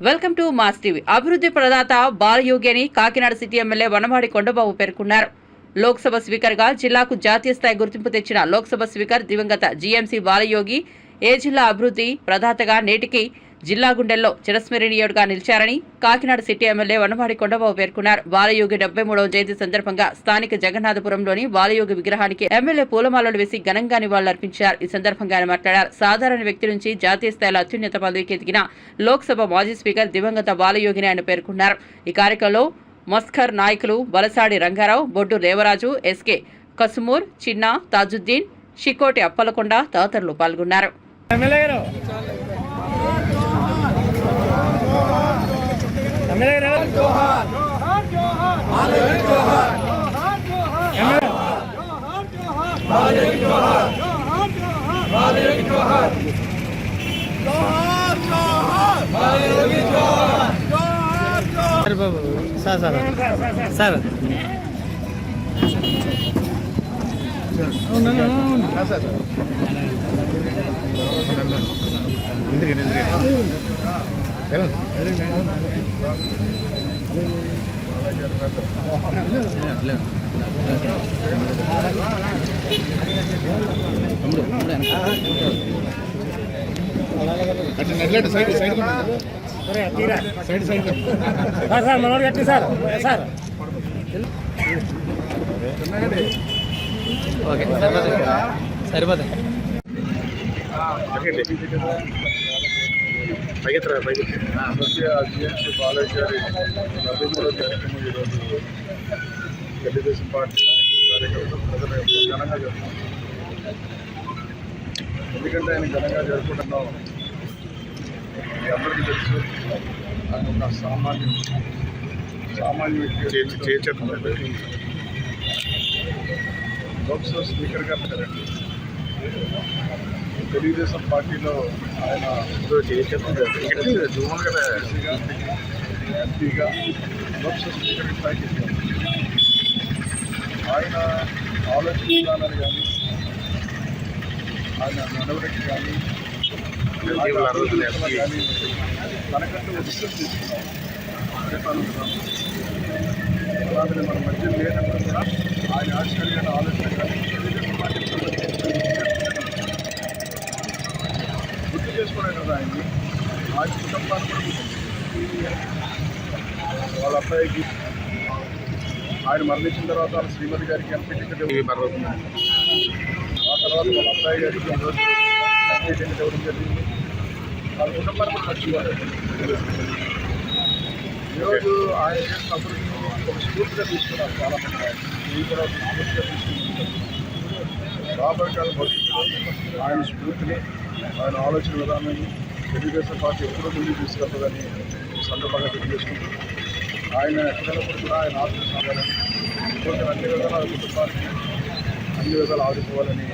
Welcome to mass TV. అభివృద్ధి ప్రదాత బాలయోగి అని కాకినాడ సిటీ ఎమ్మెల్యే వనమాడి కొండబాబు పేర్కొన్నారు. లోక్సభ స్పీకర్గా జిల్లాకు జాతీయ స్థాయి గుర్తింపు తెచ్చిన లోక్సభ స్పీకర్ దివంగత జీఎంసీ బాలయోగి ఏ జిల్లా అభివృద్ధి ప్రదాతగా నేటికి జిల్లా గుండెల్లో చిరస్మరణీయుడుగా నిలిచారని కాకినాడ సిటీ ఎమ్మెల్యే వనమాడి కొండబాబు పేర్కొన్నారు. బాలయోగి డెబ్బై మూడవ జయంతి సందర్భంగా స్థానిక జగన్నాథపురంలోని బాలయోగి విగ్రహానికి ఎమ్మెల్యే పూలమాలలు వేసి ఘనంగా నివాళులర్పించారు. ఈ సందర్భంగా ఆయన మాట్లాడారు. సాధారణ వ్యక్తి నుంచి జాతీయ స్థాయిలో అత్యున్నత పదవికి ఎదిగిన లోక్సభ మాజీ స్పీకర్ దివంగత బాలయోగిని ఆయన పేర్కొన్నారు. ఈ కార్యక్రమంలో మస్కర్ నాయకులు బలసాడి రంగారావు బొడ్డు దేవరాజు ఎస్కే కసుమూర్ చిన్న తాజుద్దీన్ షికోటి అప్పలకొండ తదితరులు పాల్గొన్నారు. ఎమ్మెల్యే గారు. ఎమ్మెల్యే గారు sir Babu sir sir. Sir sir. Sir మనోడు కట్టి సార్ సార్ ఓకే సరిపోతుంది పైకి అధ్యక్ష బాలయ్య గారి నలభై కార్యక్రమం ఈరోజు తెలుగుదేశం పార్టీ కార్యకర్తలు ప్రజలు ఘనంగా జరుపుకుంటున్నాం ఎందుకంటే ఆయన ఘనంగా జరుపుకుంటున్నాం ఎవరికి అందరికీ తెలుసు ఆయన ఒక సామాన్య సామాన్య వ్యక్తి లోక్సభ స్పీకర్గా పెట్టారండి. తెలుగుదేశం పార్టీలో ఆయన ఎంపీగా లోక్సభ స్పీకర్ స్థాయికి ఎదిగారు. ఆయన ఆలోచన విధానాలు కానీ ఆయన నడవడికి కానీ తనకంటూ విషయం తీసుకున్నాం అలాగే మన మధ్య లేనప్పుడు గుర్తు చేసుకోవడం కదా ఆయన్ని ఆయన కుటుంబాన్ని కూడా గుర్తు వాళ్ళ అబ్బాయికి ఆయన మరణించిన తర్వాత వాళ్ళ శ్రీమతి గారికి ఎంపీ టికెట్ ఇవ్వబడుతుంది ఆ తర్వాత వాళ్ళ అబ్బాయి గారికి ఈరోజు ఎంపీ టికెట్ ఇవ్వడం జరిగింది వాళ్ళ కుటుంబాన్ని కూడా మర్చిపోయారు ఈరోజు ఆయన చేసిన అభివృద్ధిని ఒక స్ఫూర్తిగా తీసుకున్నారు చాలా మంది ఆయన. ఇది కూడా ఒక స్ఫూర్తిగా తీసుకుంటున్నారు రాబోయే కాల భవిష్యత్తులో ఆయన స్ఫూర్తిని ఆయన ఆలోచన విధానాన్ని తెలుగుదేశం పార్టీ ఎప్పుడో ముందుకు తీసుకెళ్తుందని సందర్భంగా తెలియజేసుకుంటూ ఆయన ఎక్కడప్పుడు కూడా ఆయన ఆలోచన సాగాలని ఇటువంటి అన్ని విధాల కుటుంబాన్ని అన్ని విధాలు ఆదుకోవాలని